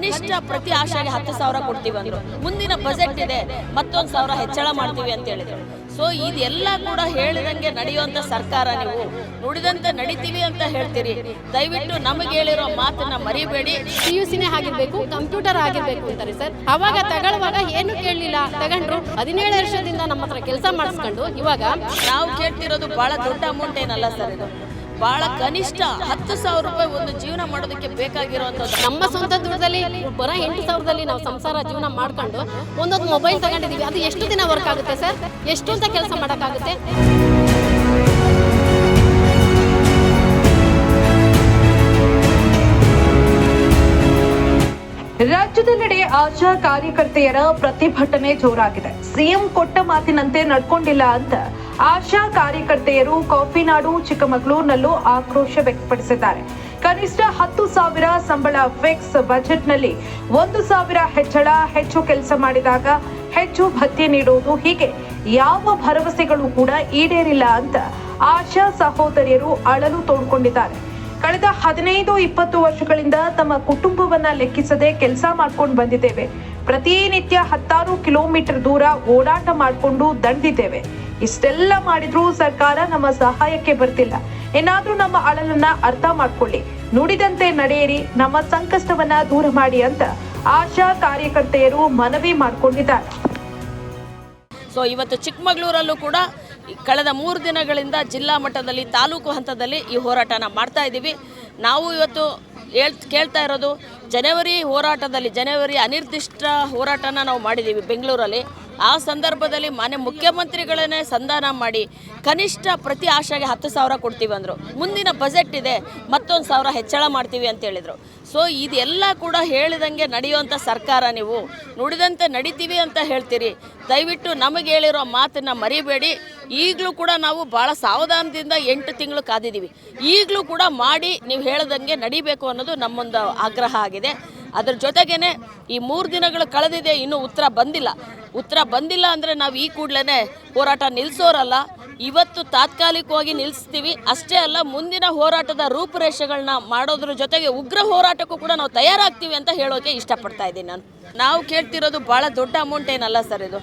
ಕನಿಷ್ಠ ಪ್ರತಿ ಆಶೆಗೆ ಹತ್ತು ಸಾವಿರ ಕೊಡ್ತೀವಿ ಅಂದ್ರು. ಮುಂದಿನ ಬಜೆಟ್ ಇದೆ ಮತ್ತೊಂದು ಸಾವಿರ ಹೆಚ್ಚಳ ಮಾಡ್ತೀವಿ ಅಂತ ಹೇಳಿದರು. ಸೊ ಇದೆಲ್ಲ ಕೂಡ ಹೇಳಿದಂಗೆ ನಡೆಯುವಂತ ಸರ್ಕಾರ ನೀವು. ನುಡಿದಂತೆ ನಡಿತೀವಿ ಅಂತ ಹೇಳ್ತೀರಿ. ದಯವಿಟ್ಟು ನಮಗೆ ಹೇಳಿರೋ ಮಾತನ್ನ ಮರಿಬೇಡಿ. ಪಿ ಯು ಸಿನೇ ಆಗಿರ್ಬೇಕು ಕಂಪ್ಯೂಟರ್ ಆಗಿರ್ಬೇಕು ಅಂತಾರೆ ಸರ್. ಅವಾಗ ತಗೊಳ್ಳುವಾಗ ಏನು ಕೇಳಲಿಲ್ಲ. ತಗೊಂಡ್ರು ಹದಿನೇಳು ವರ್ಷದಿಂದ ನಮ್ಮ ಹತ್ರ ಕೆಲಸ ಮಾಡಿಸ್ಕೊಂಡು ಇವಾಗ ನಾವು ಕೇಳ್ತಿರೋದು ಬಹಳ ದೊಡ್ಡ ಅಮೌಂಟ್ ಏನಲ್ಲ ಸರ್ ಇದು. ಬಹಳ ಕನಿಷ್ಠ ಹತ್ತು ಸಾವಿರ ರೂಪಾಯಿ ಒಂದು ಜೀವನ ಮಾಡೋದಕ್ಕೆ ಬೇಕಾಗಿರುವಂತ ನಮ್ಮ ಸ್ವಂತ ದುಡ್ಡದಲ್ಲಿ ಬರೋ ಎಂಟು ಸಾವಿರದಲ್ಲಿ ನಾವು ಸಂಸಾರ ಜೀವನ ಮಾಡ್ಕೊಂಡು ಒಂದೊಂದು ಮೊಬೈಲ್ ತಗೊಂಡಿದೀವಿ ಅದು ಎಷ್ಟು ದಿನ ವರ್ಕ್ ಆಗುತ್ತೆ ಸರ್? ಎಷ್ಟು ಅಂತ ಕೆಲಸ ಮಾಡೋಕ್ಕಾಗುತ್ತೆ? ರಾಜ್ಯದೆಲ್ಲೆಡೆ ಆಶಾ ಕಾರ್ಯಕರ್ತೆಯರ ಪ್ರತಿಭಟನೆ ಜೋರಾಗಿದೆ. ಸಿಎಂ ಕೊಟ್ಟ ಮಾತಿನಂತೆ ನಡ್ಕೊಂಡಿಲ್ಲ ಅಂತ ಆಶಾ ಕಾರ್ಯಕರ್ತೆಯರು ಕಾಫಿನಾಡು, ಚಿಕ್ಕಮಗಳೂರಿನಲ್ಲೂ ಆಕ್ರೋಶ ವ್ಯಕ್ತಪಡಿಸಿದ್ದಾರೆ. ಕನಿಷ್ಠ ಹತ್ತು ಸಾವಿರ ಸಂಬಳ ಫಿಕ್ಸ್ ಬಜೆಟ್ನಲ್ಲಿ ಒಂದು ಸಾವಿರ ಹೆಚ್ಚಳ, ಹೆಚ್ಚು ಕೆಲಸ ಮಾಡಿದಾಗ ಹೆಚ್ಚು ಭತ್ಯೆ ನೀಡುವುದು ಹೀಗೆ ಯಾವ ಭರವಸೆಗಳು ಕೂಡ ಈಡೇರಿಲ್ಲ ಅಂತ ಆಶಾ ಸಹೋದರಿಯರು ಅಳಲು ತೋಡ್ಕೊಂಡಿದ್ದಾರೆ. ಕಳೆದ ಹದಿನೈದು, ಇಪ್ಪತ್ತು ವರ್ಷಗಳಿಂದ ತಮ್ಮ ಕುಟುಂಬವನ್ನ ಲೆಕ್ಕಿಸದೆ ಕೆಲಸ ಮಾಡ್ಕೊಂಡು ಬಂದಿದ್ದೇವೆ. ಪ್ರತಿನಿತ್ಯ ಹತ್ತಾರು ಕಿಲೋಮೀಟರ್ ದೂರ ಓಡಾಟ ಮಾಡಿಕೊಂಡು ದಂಡಿದ್ದೇವೆ. ಇಷ್ಟೆಲ್ಲ ಮಾಡಿದ್ರೂ ಸರ್ಕಾರ ನಮ್ಮ ಸಹಾಯಕ್ಕೆ ಬರ್ತಿಲ್ಲ. ಏನಾದ್ರೂ ನಮ್ಮ ಅಳಲನ್ನ ಅರ್ಥ ಮಾಡ್ಕೊಳ್ಳಿ. ನುಡಿದಂತೆ ನಡೆಯಿರಿ, ನಮ್ಮ ಸಂಕಷ್ಟವನ್ನ ದೂರ ಮಾಡಿ ಅಂತ ಆಶಾ ಕಾರ್ಯಕರ್ತೆಯರು ಮನವಿ ಮಾಡಿಕೊಂಡಿದ್ದಾರೆ. ಸೊ ಇವತ್ತು ಚಿಕ್ಕಮಗಳೂರಲ್ಲೂ ಕೂಡ ಕಳೆದ ಮೂರು ದಿನಗಳಿಂದ ಜಿಲ್ಲಾ ಮಟ್ಟದಲ್ಲಿ, ತಾಲೂಕು ಹಂತದಲ್ಲಿ ಈ ಹೋರಾಟನ ಮಾಡ್ತಾ ಇದ್ದೀವಿ. ನಾವು ಇವತ್ತು ಹೇಳ್, ಕೇಳ್ತಾ ಇರೋದು, ಜನವರಿ ಹೋರಾಟದಲ್ಲಿ, ಜನವರಿ ಅನಿರ್ದಿಷ್ಟ ಹೋರಾಟನ ನಾವು ಮಾಡಿದ್ದೀವಿ ಬೆಂಗಳೂರಲ್ಲಿ. ಆ ಸಂದರ್ಭದಲ್ಲಿ ಮಾನ್ಯ ಮುಖ್ಯಮಂತ್ರಿಗಳನ್ನೇ ಸಂಧಾನ ಮಾಡಿ ಕನಿಷ್ಠ ಪ್ರತಿ ಆಶೆಗೆ ಹತ್ತು ಸಾವಿರ ಕೊಡ್ತೀವಿ ಅಂದರು. ಮುಂದಿನ ಬಜೆಟ್ ಇದೆ, ಮತ್ತೊಂದು ಸಾವಿರ ಹೆಚ್ಚಳ ಮಾಡ್ತೀವಿ ಅಂತ ಹೇಳಿದರು. ಸೊ ಇದೆಲ್ಲ ಕೂಡ ಹೇಳಿದಂಗೆ ನಡೆಯುವಂಥ ಸರ್ಕಾರ ನೀವು. ನುಡಿದಂತೆ ನಡಿತೀವಿ ಅಂತ ಹೇಳ್ತೀರಿ. ದಯವಿಟ್ಟು ನಮಗೆ ಹೇಳಿರೋ ಮಾತನ್ನು ಮರಿಬೇಡಿ. ಈಗಲೂ ಕೂಡ ನಾವು ಭಾಳ ಸಾವಧಾನದಿಂದ ಎಂಟು ತಿಂಗಳು ಕಾದಿದ್ದೀವಿ. ಈಗಲೂ ಕೂಡ ಮಾಡಿ ನೀವು ಹೇಳ್ದಂಗೆ ನಡಿಬೇಕು ಅನ್ನೋದು ನಮ್ಮೊಂದು ಆಗ್ರಹ ಆಗಿದೆ. ಅದ್ರ ಜೊತೆಗೇನೆ ಈ ಮೂರು ದಿನಗಳು ಕಳೆದಿದೆ, ಇನ್ನೂ ಉತ್ತರ ಬಂದಿಲ್ಲ. ಉತ್ತರ ಬಂದಿಲ್ಲ ಅಂದರೆ ನಾವು ಈ ಕೂಡಲೇ ಹೋರಾಟ ನಿಲ್ಲಿಸೋರಲ್ಲ ಇವತ್ತು ತಾತ್ಕಾಲಿಕವಾಗಿ ನಿಲ್ಲಿಸ್ತೀವಿ ಅಷ್ಟೇ ಅಲ್ಲ, ಮುಂದಿನ ಹೋರಾಟದ ರೂಪುರೇಷೆಗಳನ್ನ ಮಾಡೋದ್ರ ಜೊತೆಗೆ ಉಗ್ರ ಹೋರಾಟಕ್ಕೂ ಕೂಡ ನಾವು ತಯಾರಾಗ್ತೀವಿ ಅಂತ ಹೇಳೋಕೆ ಇಷ್ಟಪಡ್ತಾ ಇದ್ದೀನಿ ನಾನು. ನಾವು ಕೇಳ್ತಿರೋದು ಭಾಳ ದೊಡ್ಡ ಅಮೌಂಟ್ ಏನಲ್ಲ ಸರ್ ಇದು.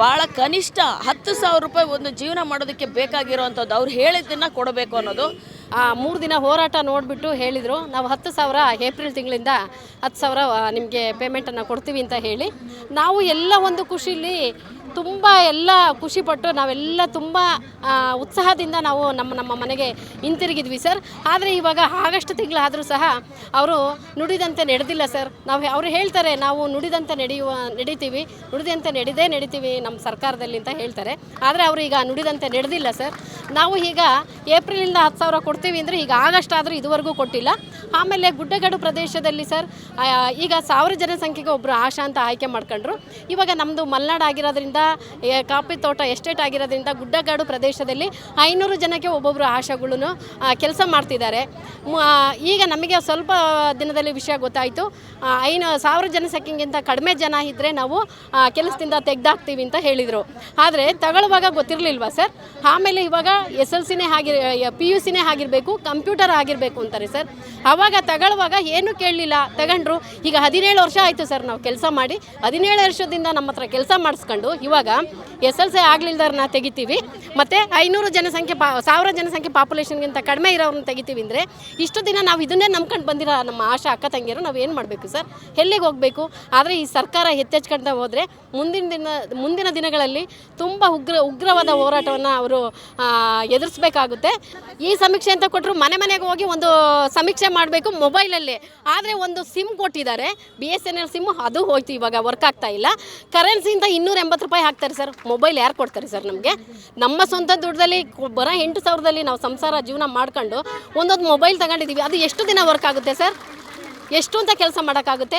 ಭಾಳ ಕನಿಷ್ಠ ಹತ್ತು ಸಾವಿರ ರೂಪಾಯಿ ಒಂದು ಜೀವನ ಮಾಡೋದಕ್ಕೆ ಬೇಕಾಗಿರೋವಂಥದ್ದು ಅವ್ರು ಹೇಳಿದ್ದನ್ನು ಕೊಡಬೇಕು ಅನ್ನೋದು. ಆ, ಮೂರು ದಿನ ಹೋರಾಟ ನೋಡಿಬಿಟ್ಟು ಹೇಳಿದರು. ನಾವು ಹತ್ತು ಸಾವಿರ ಏಪ್ರಿಲ್ ತಿಂಗಳಿಂದ ಹತ್ತು ಸಾವಿರ ನಿಮಗೆ ಪೇಮೆಂಟನ್ನು ಕೊಡ್ತೀವಿ ಅಂತ ಹೇಳಿ. ನಾವು ಎಲ್ಲ ಒಂದು ಖುಷಿಲಿ ತುಂಬ ಎಲ್ಲ ಖುಷಿಪಟ್ಟು ನಾವೆಲ್ಲ ತುಂಬ ಉತ್ಸಾಹದಿಂದ ನಾವು ನಮ್ಮ ನಮ್ಮ ಮನೆಗೆ ಹಿಂತಿರುಗಿದ್ವಿ ಸರ್. ಆದರೆ ಇವಾಗ ಆಗಸ್ಟ್ ತಿಂಗಳಾದರೂ ಸಹ ಅವರು ನುಡಿದಂತೆ ನಡೆದಿಲ್ಲ ಸರ್. ನಾವು ಅವರು ಹೇಳ್ತಾರೆ, ನಾವು ನುಡಿದಂತೆ ನಡೆಯುವ, ನಡೀತೀವಿ. ನುಡಿದಂತೆ ನಡೆದೇ ನಡೀತೀವಿ ನಮ್ಮ ಸರ್ಕಾರದಲ್ಲಿ ಅಂತ ಹೇಳ್ತಾರೆ. ಆದರೆ ಅವರು ಈಗ ನುಡಿದಂತೆ ನಡೆದಿಲ್ಲ ಸರ್. ನಾವು ಈಗ ಏಪ್ರಿಲಿಂದ ಹತ್ತು ಸಾವಿರ ಕೊಡ್ತೀವಿ ಅಂದರೆ ಈಗ ಆಗಸ್ಟ್ ಆದರೂ ಇದುವರೆಗೂ ಕೊಟ್ಟಿಲ್ಲ. ಆಮೇಲೆ ಗುಡ್ಡಗಾಡು ಪ್ರದೇಶದಲ್ಲಿ ಸರ್ ಈಗ ಸಾವಿರ ಜನಸಂಖ್ಯೆಗೆ ಒಬ್ಬರು ಆಶಾ ಅಂತ ಆಯ್ಕೆ ಮಾಡ್ಕೊಂಡ್ರು. ಇವಾಗ ನಮ್ಮದು ಮಲೆನಾಡು ಆಗಿರೋದ್ರಿಂದ ಕಾಫಿ ತೋಟ ಎಸ್ಟೇಟ್ ಆಗಿರೋದ್ರಿಂದ ಗುಡ್ಡಗಾಡು ಪ್ರದೇಶದಲ್ಲಿ ಐನೂರು ಜನಕ್ಕೆ ಒಬ್ಬೊಬ್ಬರು ಆಶಾಗಳು ಕೆಲಸ ಮಾಡ್ತಿದ್ದಾರೆ. ಈಗ ನಮಗೆ ಸ್ವಲ್ಪ ದಿನದಲ್ಲಿ ವಿಷಯ ಗೊತ್ತಾಯಿತು. ಐನು, ಸಾವಿರ ಜನಸಂಖ್ಯೆಗಿಂತ ಕಡಿಮೆ ಜನ ಇದ್ದರೆ ನಾವು ಕೆಲಸದಿಂದ ತೆಗ್ದಾಕ್ತೀವಿ ಅಂತ ಹೇಳಿದರು. ಆದರೆ ತಗೊಳ್ಳುವಾಗ ಗೊತ್ತಿರಲಿಲ್ವಾ ಸರ್? ಆಮೇಲೆ ಇವಾಗ ಎಸ್ ಎಲ್ ಸಿನೇ ಆಗಿ ಪಿ ಯು ಸಿನೇ ಆಗಿರಬೇಕು, ಕಂಪ್ಯೂಟರ್ ಆಗಿರಬೇಕು ಅಂತಾರೆ ಸರ್. ಆವಾಗ ತಗೊಳ್ಳುವಾಗ ಏನು ಕೇಳಲಿಲ್ಲ. ತಗೊಂಡ್ರು, ಈಗ ಹದಿನೇಳು ವರ್ಷ ಆಯಿತು ಸರ್ ನಾವು ಕೆಲಸ ಮಾಡಿ. ಹದಿನೇಳು ವರ್ಷದಿಂದ ನಮ್ಮ ಹತ್ರ ಕೆಲಸ ಮಾಡಿಸ್ಕೊಂಡು ಇವಾಗ ಎಸ್ ಎಲ್ ಸಿ ಆಗ್ಲಿಲ್ದವ್ರನ್ನ ತೆಗಿತೀವಿ. ಮತ್ತು ಐನೂರು ಜನಸಂಖ್ಯೆ ಪಾ, ಸಾವಿರ ಜನಸಂಖ್ಯೆ ಪಾಪ್ಯುಲೇಷನ್ಗಿಂತ ಕಡಿಮೆ ಇರೋರನ್ನ ತೆಗಿತೀವಿ ಅಂದರೆ ಇಷ್ಟು ದಿನ ನಾವು ಇದನ್ನೇ ನಂಬ್ಕೊಂಡು ಬಂದಿರೋ ನಮ್ಮ ಆಶಾ ಅಕ್ಕ ತಂಗಿಯರು ನಾವು ಏನು ಮಾಡಬೇಕು ಸರ್? ಎಲ್ಲಿಗೆ ಹೋಗಬೇಕು? ಆದರೆ ಈ ಸರ್ಕಾರ ಎತ್ತೆಚ್ಕೊಂಡ ಹೋದರೆ ಮುಂದಿನ ದಿನ, ಮುಂದಿನ ದಿನಗಳಲ್ಲಿ ತುಂಬ ಉಗ್ರ, ಉಗ್ರವಾದ ಹೋರಾಟವನ್ನು ಅವರು ಎದುರಿಸಬೇಕಾಗುತ್ತೆ. ಈ ಸಮೀಕ್ಷೆ ಅಂತ ಕೊಟ್ಟರು ಮನೆ ಮನೆಗೆ ಹೋಗಿ ಒಂದು ಸಮೀಕ್ಷೆ ಮಾಡಬೇಕು ಮೊಬೈಲಲ್ಲೇ. ಆದರೆ ಒಂದು ಸಿಮ್ ಕೊಟ್ಟಿದ್ದಾರೆ. B S N L SIM ಅದು ಹೋಯ್ತು, ಇವಾಗ ವರ್ಕ್ ಆಗ್ತಾ ಇಲ್ಲ. ಕರೆನ್ಸಿಯಿಂದ ಇನ್ನೂರ ಎಂಬತ್ತು ರೂಪಾಯಿ ಹಾಕ್ತಾರೆ ಸರ್ ಮೊಬೈಲ್ ಯಾರು ಕೊಡ್ತಾರೆ ಸರ್ ನಮಗೆ? ನಮ್ಮ ಸ್ವಂತ ದುಡ್ಡಲ್ಲಿ ಕೊ- ಬರೋ ಎಂಟು ಸಾವಿರದಲ್ಲಿ ನಾವು ಸಂಸಾರ ಜೀವನ ಮಾಡ್ಕೊಂಡು ಒಂದೊಂದು ಮೊಬೈಲ್ ತಗೊಂಡಿದ್ದೀವಿ. ಅದು ಎಷ್ಟು ದಿನ ವರ್ಕ್ ಆಗುತ್ತೆ ಸರ್ ಎಷ್ಟು ಅಂತ ಕೆಲಸ ಮಾಡೋಕ್ಕಾಗುತ್ತೆ?